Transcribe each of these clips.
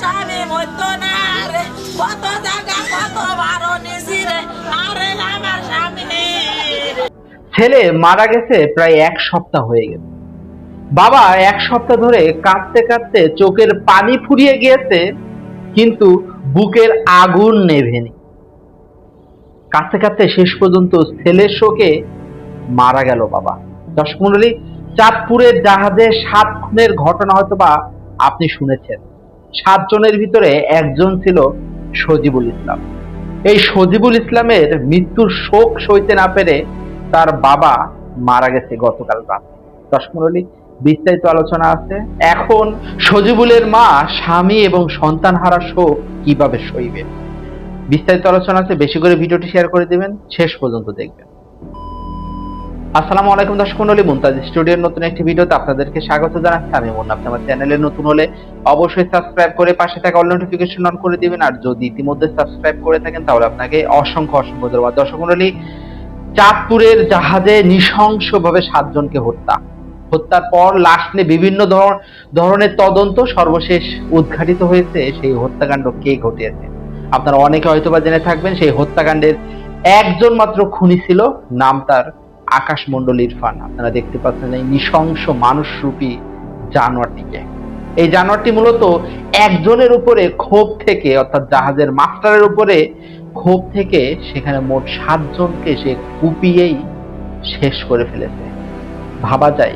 স্বামী মরতো না রে। কত জায়গা, কত বারো নিছি রে। আরে ছেলে মারা গেছে প্রায় এক সপ্তাহ হয়ে গেছে। বাবা এক সপ্তাহ ধরে কাঁদতে কাঁদতে চোখের পানি ফুরিয়ে গিয়েছে, কিন্তু বুকের আগুন নেভেনি। কাঁদতে কাঁদতে শেষ পর্যন্ত ছেলের শোকে মারা গেল বাবা। দর্শক চাঁদপুরের জাহাজে সাত খুনের ঘটনা হয়তো বা আপনি শুনেছেন। সাতজনের ভিতরে একজন ছিল সজিবুল ইসলাম। এই সজিবুল ইসলামের মৃত্যুর শোক সইতে না পেরে তার বাবা মারা গেছে গতকাল রাতে। দর্শক বিস্তারিত আলোচনা আছে। এখন সজিবুলের মা, স্বামী এবং সন্তান হারা শোক কীভাবে সইবে? বিস্তারিত আলোচনা আছে। বেশি করে ভিডিওটি শেয়ার করে দিবেন। শেষ পর্যন্ত দেখবেন। আসসালামু আলাইকুম দর্শক মন্ডলী, মুমতাজ স্টুডিওর নতুন একটি ভিডিওতে আপনাদেরকে স্বাগত জানাচ্ছি। আমি মুন্না আপনি আমার চ্যানেলে নতুন হলে অবশ্যই সাবস্ক্রাইব করে পাশে থাকা অল নোটিফিকেশন অন করে দিবেন। আর যদি ইতিমধ্যে সাবস্ক্রাইব করে থাকেন, তাহলে আপনাকে অসংখ্য অসংখ্য ধন্যবাদ। দর্শক মন্ডলী, চাঁদপুরের জাহাজে নৃশংসভাবে সাতজনকে হত্যা। হত্যার পর লাশ নিয়ে বিভিন্ন ধর- ধরনের তদন্ত সর্বশেষ উদ্ঘাটিত হয়েছে। সেই হত্যাকাণ্ড কে ঘটিয়েছে? আপনারা অনেকে হয়তোবা জেনে থাকবেন, সেই হত্যাকাণ্ডের একজন মাত্র খুনি ছিল, নাম তার আকাশ মন্ডল ইরফান আপনারা দেখতে পাচ্ছেন এই নৃশংস মানুষরূপী জানোয়ারটিকে। এই জানোয়ারটি মূলত একজনের উপরে ক্ষোভ থেকে, অর্থাৎ জাহাজের মাস্টারের উপরে ক্ষোভ থেকে, সেখানে মোট সাতজনকে সে কুপিয়েই শেষ করে ফেলেছে। ভাবা যায়।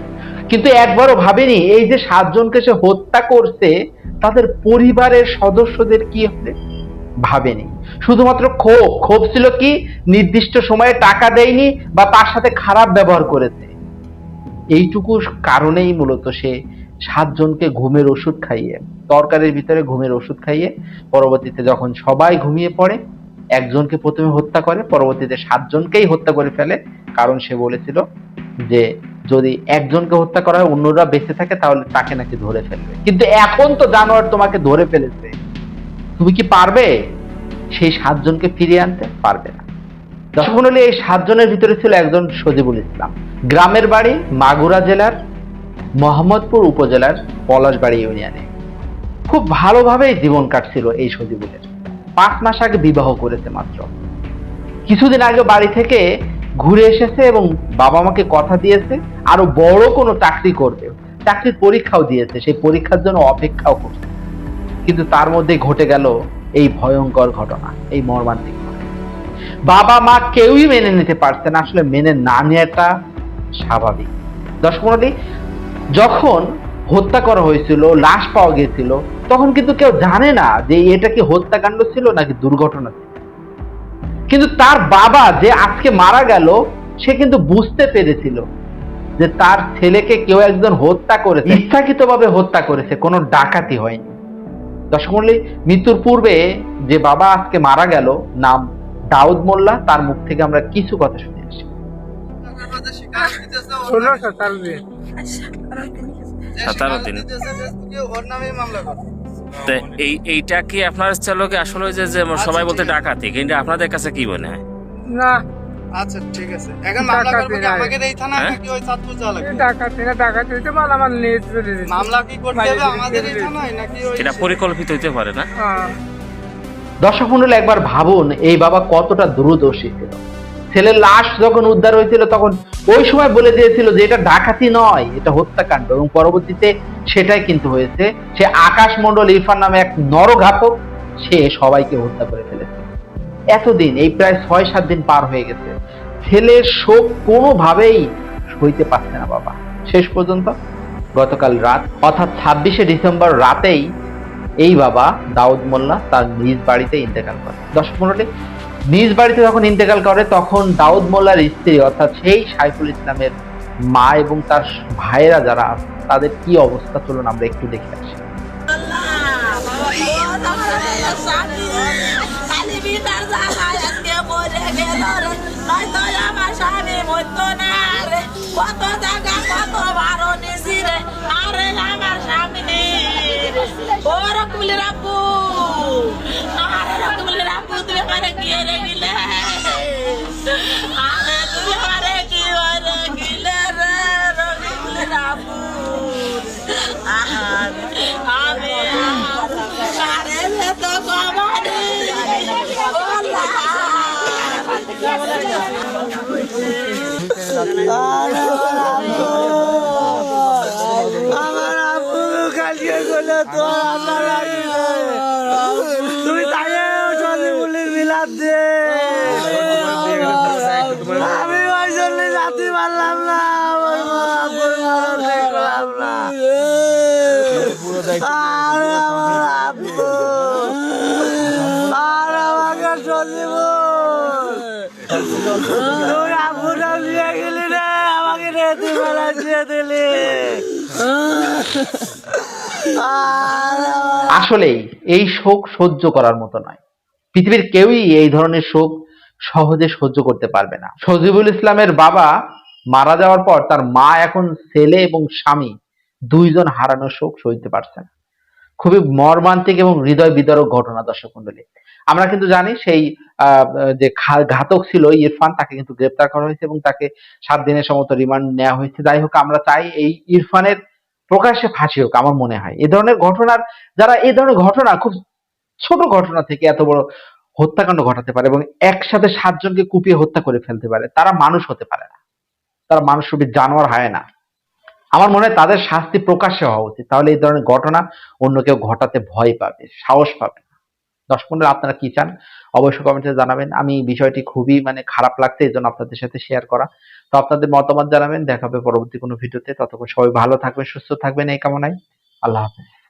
কিন্তু একবারও ভাবেনি, এই যে সাতজনকে সে হত্যা করছে, তাদের পরিবারের সদস্যদের কি হবে? ভাবেনি। শুধুমাত্র ক্ষোভ। ক্ষোভ ছিল কি? নির্দিষ্ট সময়ে টাকা দেয়নি বা তার সাথে খারাপ ব্যবহার করেছে। এইটুকু কারণেই মূলত সে সাতজনকে ঘুমের ওষুধ খাইয়ে, তরকারির ভিতরে ঘুমের ওষুধ খাইয়ে, পরবর্তীতে যখন সবাই ঘুমিয়ে পড়ে, একজনকে প্রথমে হত্যা করে, পরবর্তীতে সাতজনকেই হত্যা করে ফেলে। কারণ সে বলেছিল যে, যদি একজনকে হত্যা করা হয়, অন্যরা বেঁচে থাকে, তাহলে তাকে নাকি ধরে ফেলবে। কিন্তু এখন তো জানোয়ার তোমাকে ধরে ফেলেছে। তুমি কি পারবে সেই সাতজনকে ফিরিয়ে আনতে? পারবে না। দর্শক মণ্ডলী, এই সাতজনের ভিতরে ছিল একজন সজিবুল ইসলাম। গ্রামের বাড়ি মাগুরা জেলার মোহাম্মদপুর উপজেলার পলাশবাড়ি ইউনিয়নে। খুব ভালোভাবেই জীবন কাটছিল এই সজিবুলের। পাঁচ মাস আগে বিবাহ করেছে মাত্র। কিছুদিন আগে বাড়ি থেকে ঘুরে এসেছে এবং বাবা মাকে কথা দিয়েছে আরও বড় কোনো চাকরি করবে। চাকরির পরীক্ষাও দিয়েছে সেই পরীক্ষার জন্য অপেক্ষাও করছে। কিন্তু তার মধ্যে ঘটে গেল এই ভয়ঙ্কর ঘটনা, এই মর্মান্তিক বাবা মা কেউই মেনে নিতে পারছে না, আসলে মেনে না নেওয়াটা স্বাভাবিক। দর্শক যখন হত্যা করা হয়েছিল, লাশ পাওয়া গিয়েছিল, তখন কিন্তু কেউ জানে না যে এটা কি হত্যাকাণ্ড ছিল নাকি দুর্ঘটনা ছিল। কিন্তু তার বাবা যে আজকে মারা গেল, সে কিন্তু বুঝতে পেরেছিল যে তার ছেলেকে কেউ একজন হত্যা করেছে। ইচ্ছাকৃতভাবে হত্যা করেছে, কোনো ডাকাতি হয়নি। দর্শক মণ্ডলী, মৃত্যুর পূর্বে যে বাবা আজকে মারা গেল নাম দাউদ মোল্লা তার মুখ থেকে আমরা কিছু কথা শুনে আসি। সতেরো দিন। এই এইটা কি আপনার চালকে আসলে ওই যে যে সবাই বলতে ডাকাতি কিন্তু আপনাদের কাছে কি মনে হয়? না আচ্ছা ঠিক আছে। এখন মামলা টাকা কি আমাকে এই থানা হ্যাঁ? নাকি ওই চাঁদপুর যাওয়া লাগবে? ডাকাতি না ডাকাতি হইতে মাল আমার নিয়ে চলে দিয়েছে। মামলা কি করতে হবে আমাদের এই থানায় নাকি ওই এটা পরিকল্পিত হইতে পারে না? হ্যাঁ। দর্শক মন্ডলী একবার ভাবুন এই বাবা কতটা দূরদর্শী ছিল। ছেলের লাশ যখন উদ্ধার হয়েছিল তখন ওই সময় বলে দিয়েছিল যে এটা ডাকাতি নয় এটা হত্যাকাণ্ড এবং পরবর্তীতে সেটাই কিন্তু হয়েছে। সে আকাশ মন্ডল ইরফান নামে এক নরঘাতক সে সবাইকে হত্যা করে ফেলেছে। এতদিন, এই প্রায় ছয়, সাত দিন পার হয়ে গেছে। ছেলের শোক কোনোভাবেই সইতে পারছে না বাবা। শেষ পর্যন্ত গতকাল রাত, অর্থাৎ ছাব্বিশে ডিসেম্বর রাতেই এই বাবা দাউদ মোল্লা তার নিজ বাড়িতে ইন্তেকাল করে। দশ মন্ডলী নিজ বাড়িতে যখন ইন্তেকাল করে, তখন দাউদ মোল্লার স্ত্রী, অর্থাৎ সেই সাইফুল ইসলামের মা এবং তার ভাইয়েরা যারা তাদের কি অবস্থা? চলুন আমরা একটু দেখে আসি। খালি বিটার জায়গায় আজকে মরে গেল নয়তো আমার স্বামী মরতো না রে কত জায়গা কত বারো নিছি রে আরে আমার স্বামী ও রকমুলের আপু আরে রকমুলের আপু তুমি আমারে কি রে আমার আব্বু কালকে করলে তো রাখবে তুই তাকে সলিমুলির বিলাপ দে আমি ওই জন্য জাতি মারলাম না আমার মা দেখলাম না আর দিলি। আসলেই এই শোক সহ্য করার মতো নয়। পৃথিবীর কেউই এই ধরনের শোক সহজে সহ্য করতে পারবে না। সজিবুল ইসলামের বাবা মারা যাওয়ার পর তার মা এখন ছেলে এবং স্বামী, দুইজন হারানোর শোক সইতে পারছে না। খুবই মর্মান্তিক এবং হৃদয় বিদারক ঘটনা, দর্শক মন্ডলী। আমরা কিন্তু জানি সেই যে ঘাতক ছিল ইরফান, তাকে কিন্তু গ্রেপ্তার করা হয়েছে এবং তাকে সাত দিনের সমত রিমান্ড নেওয়া হয়েছে। যাই হোক, আমরা চাই এই ইরফানের প্রকাশ্যে ফাঁসি হোক, আমার মনে হয়। এই ধরনের ঘটনার, যারা এই ধরনের ঘটনা, খুব ছোট ঘটনা থেকে এত বড় হত্যাকাণ্ড ঘটাতে পারে এবং একসাথে সাতজনকে কুপিয়ে হত্যা করে ফেলতে পারে, তারা মানুষ হতে পারে না। তারা মানুষ জানোয়ার হয় না। আমার মনে হয় তাদের শাস্তি প্রকাশ্যে হওয়া উচিত। তাহলে এই ধরনের ঘটনা অন্য কেউ ঘটাতে ভয় পাবে, সাহস পাবে দশ পনেরো আপনারা কি চান? অবশ্যই কমেন্টে জানাবেন। আমি বিষয়টি খুবই মানে খারাপ লাগছে এই জন্য আপনাদের সাথে শেয়ার করা। তো আপনাদের মতামত জানাবেন। দেখাবে পরবর্তী কোনো ভিডিওতে। ততক্ষণ সবাই ভালো থাকবেন, সুস্থ থাকবেন এই কামনায়। আল্লাহ হাফেজ।